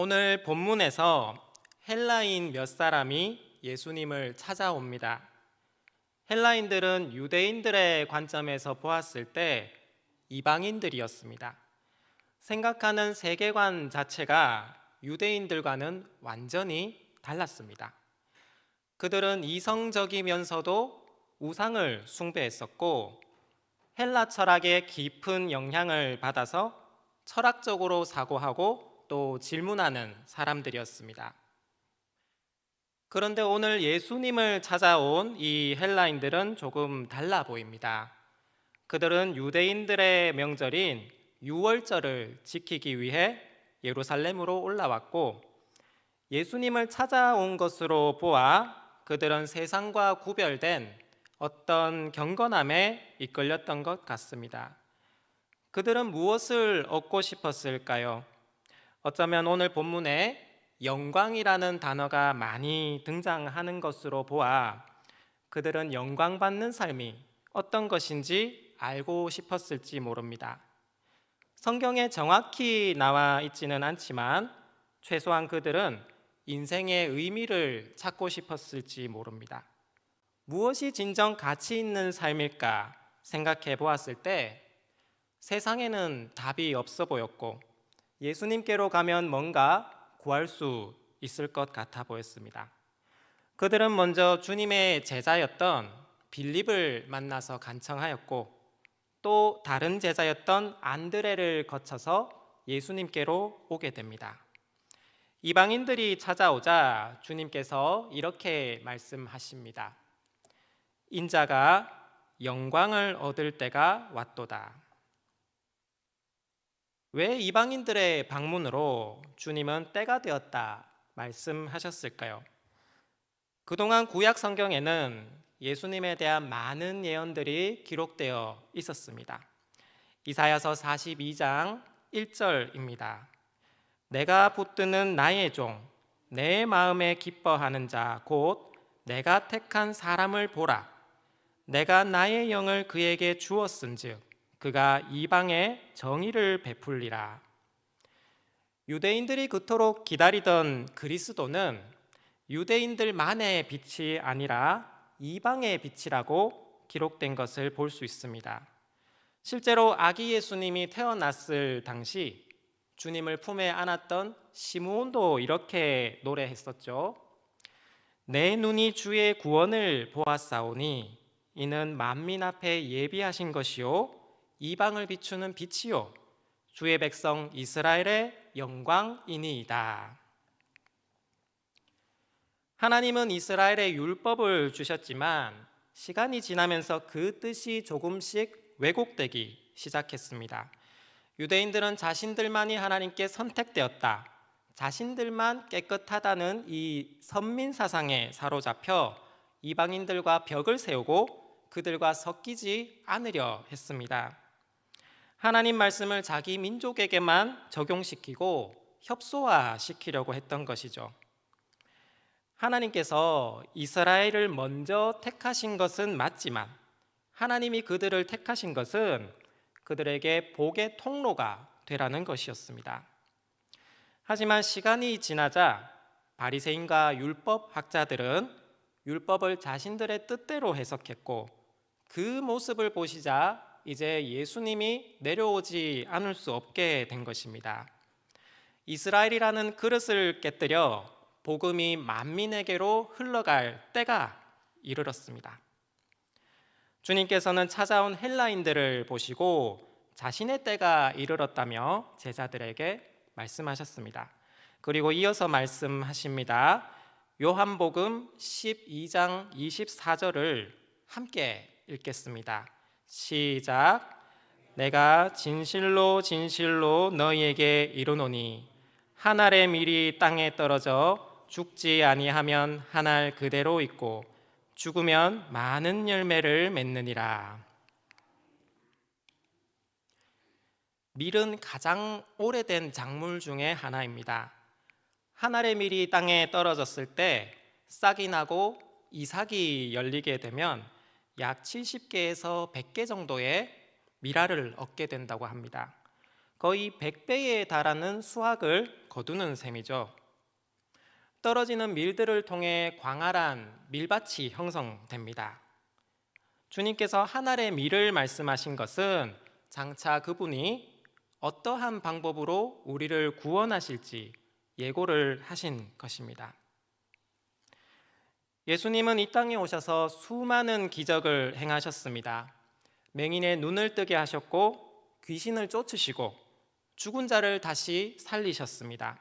오늘 본문에서 헬라인 몇 사람이 예수님을 찾아옵니다. 헬라인들은 유대인들의 관점에서 보았을 때 이방인들이었습니다. 생각하는 세계관 자체가 유대인들과는 완전히 달랐습니다. 그들은 이성적이면서도 우상을 숭배했었고 헬라 철학의 깊은 영향을 받아서 철학적으로 사고하고 또 질문하는 사람들이었습니다. 그런데 오늘 예수님을 찾아온 이 헬라인들은 조금 달라 보입니다. 그들은 유대인들의 명절인 유월절을 지키기 위해 예루살렘으로 올라왔고 예수님을 찾아온 것으로 보아 그들은 세상과 구별된 어떤 경건함에 이끌렸던 것 같습니다. 그들은 무엇을 얻고 싶었을까요? 어쩌면 오늘 본문에 영광이라는 단어가 많이 등장하는 것으로 보아 그들은 영광받는 삶이 어떤 것인지 알고 싶었을지 모릅니다. 성경에 정확히 나와 있지는 않지만 최소한 그들은 인생의 의미를 찾고 싶었을지 모릅니다. 무엇이 진정 가치 있는 삶일까 생각해 보았을 때 세상에는 답이 없어 보였고 예수님께로 가면 뭔가 구할 수 있을 것 같아 보였습니다. 그들은 먼저 주님의 제자였던 빌립을 만나서 간청하였고 또 다른 제자였던 안드레를 거쳐서 예수님께로 오게 됩니다. 이방인들이 찾아오자 주님께서 이렇게 말씀하십니다. 인자가 영광을 얻을 때가 왔도다. 왜 이방인들의 방문으로 주님은 때가 되었다 말씀하셨을까요? 그동안 구약 성경에는 예수님에 대한 많은 예언들이 기록되어 있었습니다. 이사야서 42장 1절입니다. 내가 붙드는 나의 종, 내 마음에 기뻐하는 자, 곧 내가 택한 사람을 보라. 내가 나의 영을 그에게 주었은즉 그가 이방에 정의를 베풀리라. 유대인들이 그토록 기다리던 그리스도는 유대인들만의 빛이 아니라 이방의 빛이라고 기록된 것을 볼 수 있습니다. 실제로 아기 예수님이 태어났을 당시 주님을 품에 안았던 시므온도 이렇게 노래했었죠. 내 눈이 주의 구원을 보았사오니 이는 만민 앞에 예비하신 것이요 이방을 비추는 빛이요 주의 백성 이스라엘의 영광이니이다. 하나님은 이스라엘의 율법을 주셨지만 시간이 지나면서 그 뜻이 조금씩 왜곡되기 시작했습니다. 유대인들은 자신들만이 하나님께 선택되었다. 자신들만 깨끗하다는 이 선민 사상에 사로잡혀 이방인들과 벽을 세우고 그들과 섞이지 않으려 했습니다. 하나님 말씀을 자기 민족에게만 적용시키고 협소화시키려고 했던 것이죠. 하나님께서 이스라엘을 먼저 택하신 것은 맞지만 하나님이 그들을 택하신 것은 그들에게 복의 통로가 되라는 것이었습니다. 하지만 시간이 지나자 바리새인과 율법 학자들은 율법을 자신들의 뜻대로 해석했고 그 모습을 보시자 이제 예수님이 내려오지 않을 수 없게 된 것입니다. 이스라엘이라는 그릇을 깨뜨려 복음이 만민에게로 흘러갈 때가 이르렀습니다. 주님께서는 찾아온 헬라인들을 보시고 자신의 때가 이르렀다며 제자들에게 말씀하셨습니다. 그리고 이어서 말씀하십니다. 요한복음 12장 24절을 함께 읽겠습니다. 시작. 내가 진실로 진실로 너희에게 이르노니 한 알의 밀이 땅에 떨어져 죽지 아니하면 한 알 그대로 있고 죽으면 많은 열매를 맺느니라. 밀은 가장 오래된 작물 중에 하나입니다. 한 알의 밀이 땅에 떨어졌을 때 싹이 나고 이삭이 열리게 되면 약 70개에서 100개 정도의 밀알을 얻게 된다고 합니다. 거의 100배에 달하는 수확을 거두는 셈이죠. 떨어지는 밀들을 통해 광활한 밀밭이 형성됩니다. 주님께서 한 알의 밀을 말씀하신 것은 장차 그분이 어떠한 방법으로 우리를 구원하실지 예고를 하신 것입니다. 예수님은 이 땅에 오셔서 수많은 기적을 행하셨습니다. 맹인의 눈을 뜨게 하셨고 귀신을 쫓으시고 죽은 자를 다시 살리셨습니다.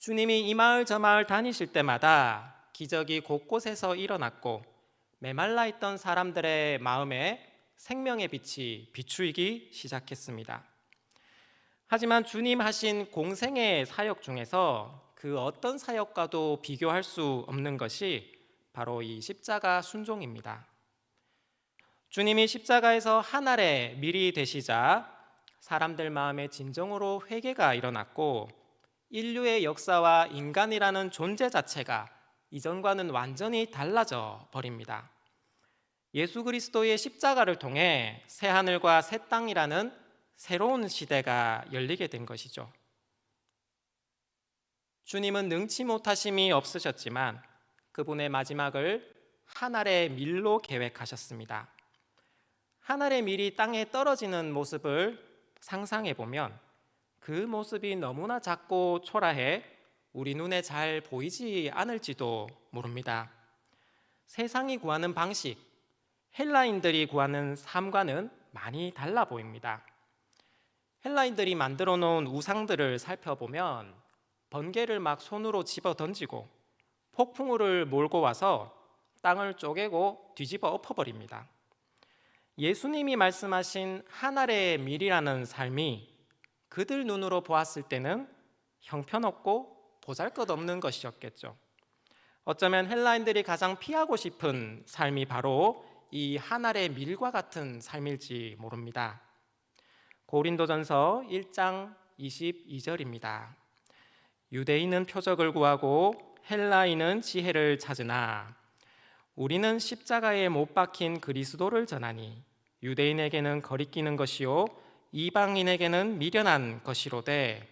주님이 이 마을 저 마을 다니실 때마다 기적이 곳곳에서 일어났고 메말라 있던 사람들의 마음에 생명의 빛이 비추이기 시작했습니다. 하지만 주님 하신 공생의 사역 중에서 그 어떤 사역과도 비교할 수 없는 것이 바로 이 십자가 순종입니다. 주님이 십자가에서 하늘에 미리 되시자 사람들 마음에 진정으로 회개가 일어났고 인류의 역사와 인간이라는 존재 자체가 이전과는 완전히 달라져 버립니다. 예수 그리스도의 십자가를 통해 새 하늘과 새 땅이라는 새로운 시대가 열리게 된 것이죠. 주님은 능치 못하심이 없으셨지만 그분의 마지막을 하늘의 밀로 계획하셨습니다. 하늘의 밀이 땅에 떨어지는 모습을 상상해 보면 그 모습이 너무나 작고 초라해 우리 눈에 잘 보이지 않을지도 모릅니다. 세상이 구하는 방식, 헬라인들이 구하는 삶과는 많이 달라 보입니다. 헬라인들이 만들어 놓은 우상들을 살펴보면 번개를 막 손으로 집어 던지고 폭풍우를 몰고 와서 땅을 쪼개고 뒤집어 엎어버립니다. 예수님이 말씀하신 하늘의 밀이라는 삶이 그들 눈으로 보았을 때는 형편없고 보잘것없는 것이었겠죠. 어쩌면 헬라인들이 가장 피하고 싶은 삶이 바로 이 하늘의 밀과 같은 삶일지 모릅니다. 고린도전서 1장 22절입니다. 유대인은 표적을 구하고 헬라인은 지혜를 찾으나 우리는 십자가에 못 박힌 그리스도를 전하니 유대인에게는 거리끼는 것이요 이방인에게는 미련한 것이로되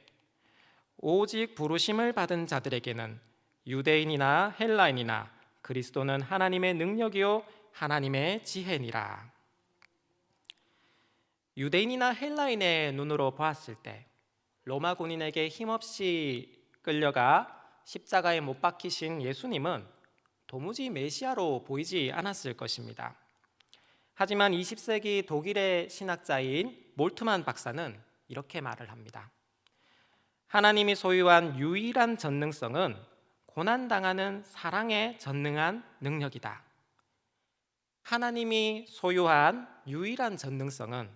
오직 부르심을 받은 자들에게는 유대인이나 헬라인이나 그리스도는 하나님의 능력이요 하나님의 지혜니라. 유대인이나 헬라인의 눈으로 보았을 때 로마 군인에게 힘없이 끌려가 십자가에 못 박히신 예수님은 도무지 메시아로 보이지 않았을 것입니다. 하지만 20세기 독일의 신학자인 몰트만 박사는 이렇게 말을 합니다. 하나님이 소유한 유일한 전능성은 고난당하는 사랑에 전능한 능력이다. 하나님이 소유한 유일한 전능성은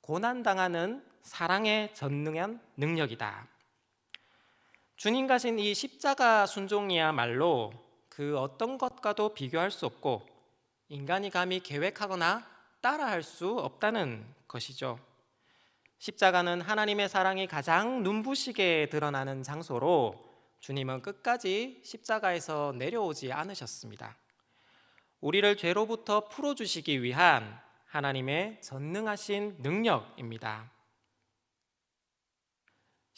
고난당하는 사랑에 전능한 능력이다. 주님 가신 이 십자가 순종이야말로 그 어떤 것과도 비교할 수 없고 인간이 감히 계획하거나 따라할 수 없다는 것이죠. 십자가는 하나님의 사랑이 가장 눈부시게 드러나는 장소로 주님은 끝까지 십자가에서 내려오지 않으셨습니다. 우리를 죄로부터 풀어주시기 위한 하나님의 전능하신 능력입니다.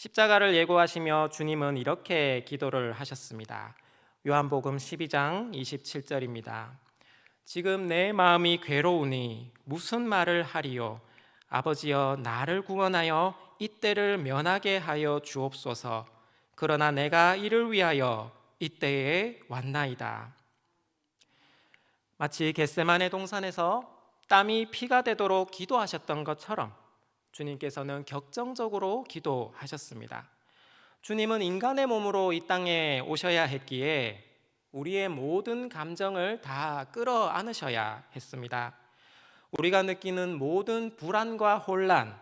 십자가를 예고하시며 주님은 이렇게 기도를 하셨습니다. 요한복음 12장 27절입니다. 지금 내 마음이 괴로우니 무슨 말을 하리요? 아버지여 나를 구원하여 이때를 면하게 하여 주옵소서. 그러나 내가 이를 위하여 이때에 왔나이다. 마치 겟세만의 동산에서 땀이 피가 되도록 기도하셨던 것처럼 주님께서는 격정적으로 기도하셨습니다. 주님은 인간의 몸으로 이 땅에 오셔야 했기에 우리의 모든 감정을 다 끌어 안으셔야 했습니다. 우리가 느끼는 모든 불안과 혼란,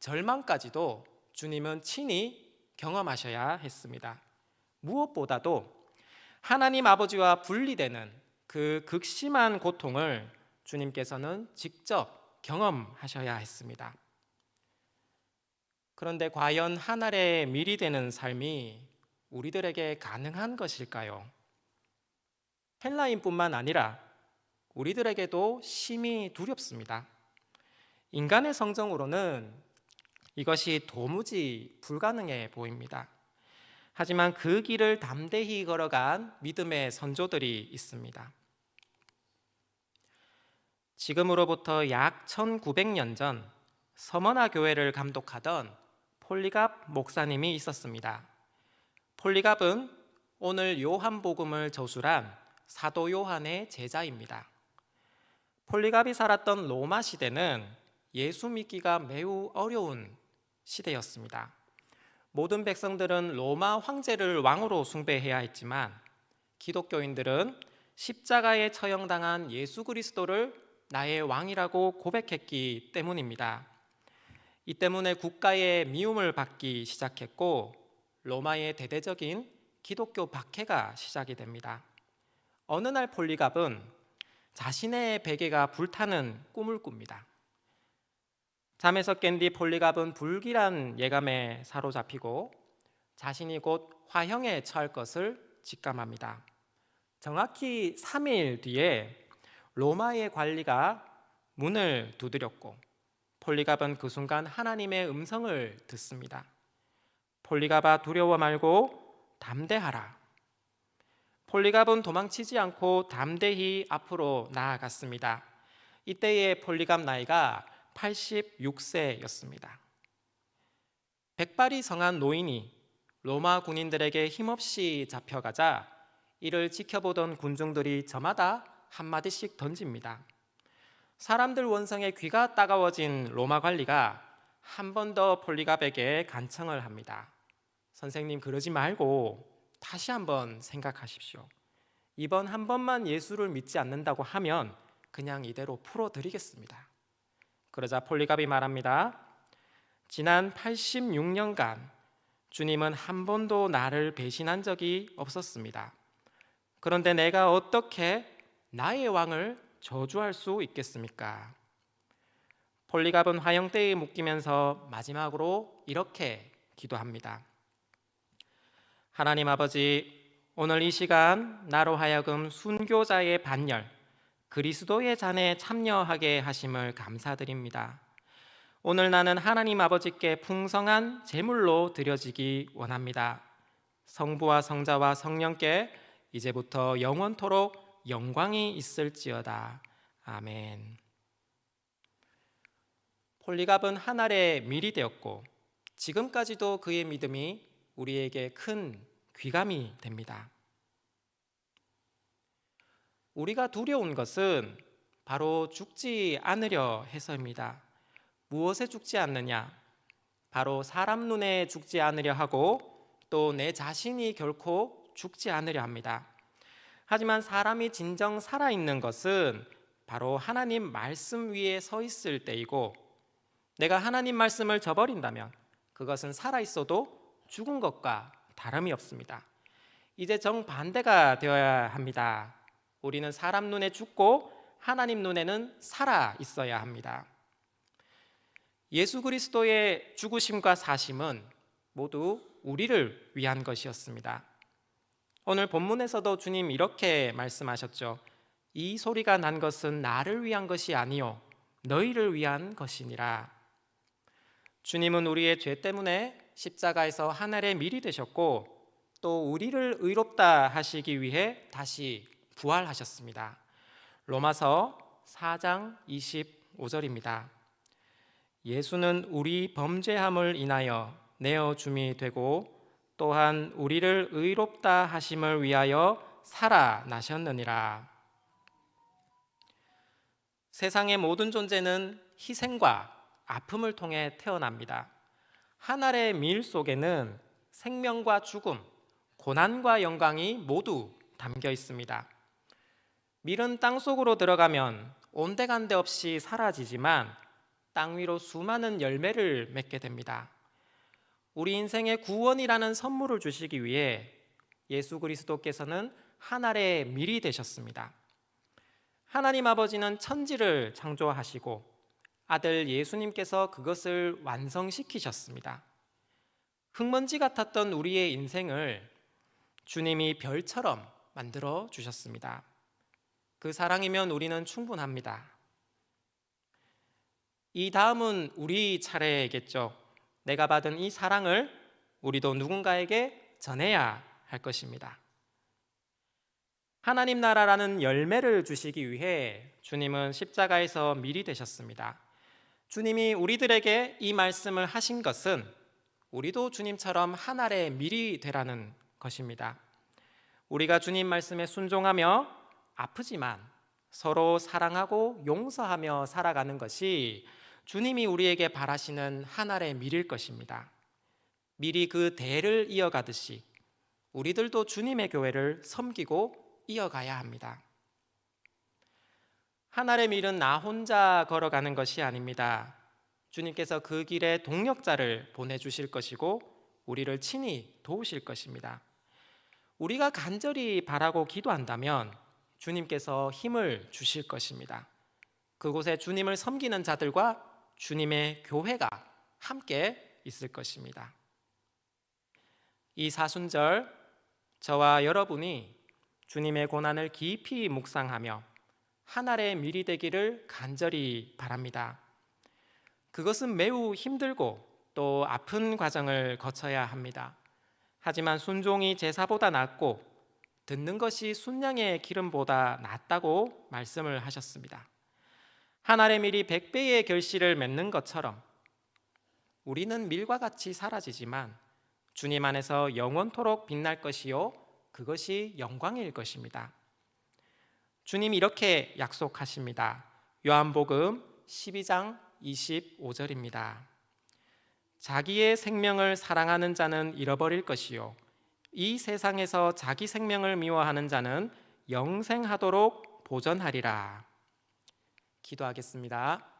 절망까지도 주님은 친히 경험하셔야 했습니다. 무엇보다도 하나님 아버지와 분리되는 그 극심한 고통을 주님께서는 직접 경험하셔야 했습니다. 그런데 과연 하늘에 미리 되는 삶이 우리들에게 가능한 것일까요? 헬라인뿐만 아니라 우리들에게도 심히 두렵습니다. 인간의 성정으로는 이것이 도무지 불가능해 보입니다. 하지만 그 길을 담대히 걸어간 믿음의 선조들이 있습니다. 지금으로부터 약 1900년 전 서머나 교회를 감독하던 폴리갑 목사님이 있었습니다. 폴리갑은 오늘 요한복음을 저술한 사도 요한의 제자입니다. 폴리갑이 살았던 로마 시대는 예수 믿기가 매우 어려운 시대였습니다. 모든 백성들은 로마 황제를 왕으로 숭배해야 했지만 기독교인들은 십자가에 처형당한 예수 그리스도를 나의 왕이라고 고백했기 때문입니다. 이 때문에 국가의 미움을 받기 시작했고 로마의 대대적인 기독교 박해가 시작이 됩니다. 어느 날 폴리갑은 자신의 베개가 불타는 꿈을 꿉니다. 잠에서 깬 뒤 폴리갑은 불길한 예감에 사로잡히고 자신이 곧 화형에 처할 것을 직감합니다. 정확히 3일 뒤에 로마의 관리가 문을 두드렸고 폴리갑은 그 순간 하나님의 음성을 듣습니다. 폴리갑아 두려워 말고 담대하라. 폴리갑은 도망치지 않고 담대히 앞으로 나아갔습니다. 이때의 폴리갑 나이가 86세였습니다. 백발이 성한 노인이 로마 군인들에게 힘없이 잡혀가자 이를 지켜보던 군중들이 저마다 한마디씩 던집니다. 사람들 원성에 귀가 따가워진 로마 관리가 한 번 더 폴리갑에게 간청을 합니다. 선생님 그러지 말고 다시 한번 생각하십시오. 이번 한 번만 예수를 믿지 않는다고 하면 그냥 이대로 풀어드리겠습니다. 그러자 폴리갑이 말합니다. 지난 86년간 주님은 한 번도 나를 배신한 적이 없었습니다. 그런데 내가 어떻게 나의 왕을 저주할 수 있겠습니까? 폴리갑은 화형대에 묶이면서 마지막으로 이렇게 기도합니다. 하나님 아버지, 오늘 이 시간 나로 하여금 순교자의 반열, 그리스도의 잔에 참여하게 하심을 감사드립니다. 오늘 나는 하나님 아버지께 풍성한 제물로 드려지기 원합니다. 성부와 성자와 성령께 이제부터 영원토록 영광이 있을지어다. 아멘. 폴리갑은 하늘의 밀이 되었고 지금까지도 그의 믿음이 우리에게 큰 귀감이 됩니다. 우리가 두려운 것은 바로 죽지 않으려 해서입니다. 무엇에 죽지 않느냐? 바로 사람 눈에 죽지 않으려 하고 또 내 자신이 결코 죽지 않으려 합니다. 하지만 사람이 진정 살아있는 것은 바로 하나님 말씀 위에 서 있을 때이고 내가 하나님 말씀을 저버린다면 그것은 살아있어도 죽은 것과 다름이 없습니다. 이제 정반대가 되어야 합니다. 우리는 사람 눈에 죽고 하나님 눈에는 살아 있어야 합니다. 예수 그리스도의 죽으심과 사심은 모두 우리를 위한 것이었습니다. 오늘 본문에서도 주님 이렇게 말씀하셨죠. 이 소리가 난 것은 나를 위한 것이 아니요 너희를 위한 것이니라. 주님은 우리의 죄 때문에 십자가에서 하늘의 밀이 되셨고 또 우리를 의롭다 하시기 위해 다시 부활하셨습니다. 로마서 4장 25절입니다. 예수는 우리 범죄함을 인하여 내어 줌이 되고 또한 우리를 의롭다 하심을 위하여 살아나셨느니라. 세상의 모든 존재는 희생과 아픔을 통해 태어납니다. 하늘의 밀 속에는 생명과 죽음, 고난과 영광이 모두 담겨 있습니다. 밀은 땅 속으로 들어가면 온데간데 없이 사라지지만 땅 위로 수많은 열매를 맺게 됩니다. 우리 인생의 구원이라는 선물을 주시기 위해 예수 그리스도께서는 하늘의 밀이 되셨습니다. 하나님 아버지는 천지를 창조하시고 아들 예수님께서 그것을 완성시키셨습니다. 흙먼지 같았던 우리의 인생을 주님이 별처럼 만들어 주셨습니다. 그 사랑이면 우리는 충분합니다. 이 다음은 우리 차례겠죠. 내가 받은 이 사랑을 우리도 누군가에게 전해야 할 것입니다. 하나님 나라라는 열매를 주시기 위해 주님은 십자가에서 미리 되셨습니다. 주님이 우리들에게 이 말씀을 하신 것은 우리도 주님처럼 한 알의 밀이 되라는 것입니다. 우리가 주님 말씀에 순종하며 아프지만 서로 사랑하고 용서하며 살아가는 것이 주님이 우리에게 바라시는 한 알의 밀일 것입니다. 밀이 그 대를 이어가듯이 우리들도 주님의 교회를 섬기고 이어가야 합니다. 하늘의 밀은 나 혼자 걸어가는 것이 아닙니다. 주님께서 그 길에 동력자를 보내주실 것이고 우리를 친히 도우실 것입니다. 우리가 간절히 바라고 기도한다면 주님께서 힘을 주실 것입니다. 그곳에 주님을 섬기는 자들과 주님의 교회가 함께 있을 것입니다. 이 사순절 저와 여러분이 주님의 고난을 깊이 묵상하며 하늘의 미리 되기를 간절히 바랍니다. 그것은 매우 힘들고 또 아픈 과정을 거쳐야 합니다. 하지만 순종이 제사보다 낫고 듣는 것이 순양의 기름보다 낫다고 말씀을 하셨습니다. 하늘의 밀이 백배의 결실을 맺는 것처럼 우리는 밀과 같이 사라지지만 주님 안에서 영원토록 빛날 것이요 그것이 영광일 것입니다. 주님이 이렇게 약속하십니다. 요한복음 12장 25절입니다. 자기의 생명을 사랑하는 자는 잃어버릴 것이요 이 세상에서 자기 생명을 미워하는 자는 영생하도록 보전하리라. 기도하겠습니다.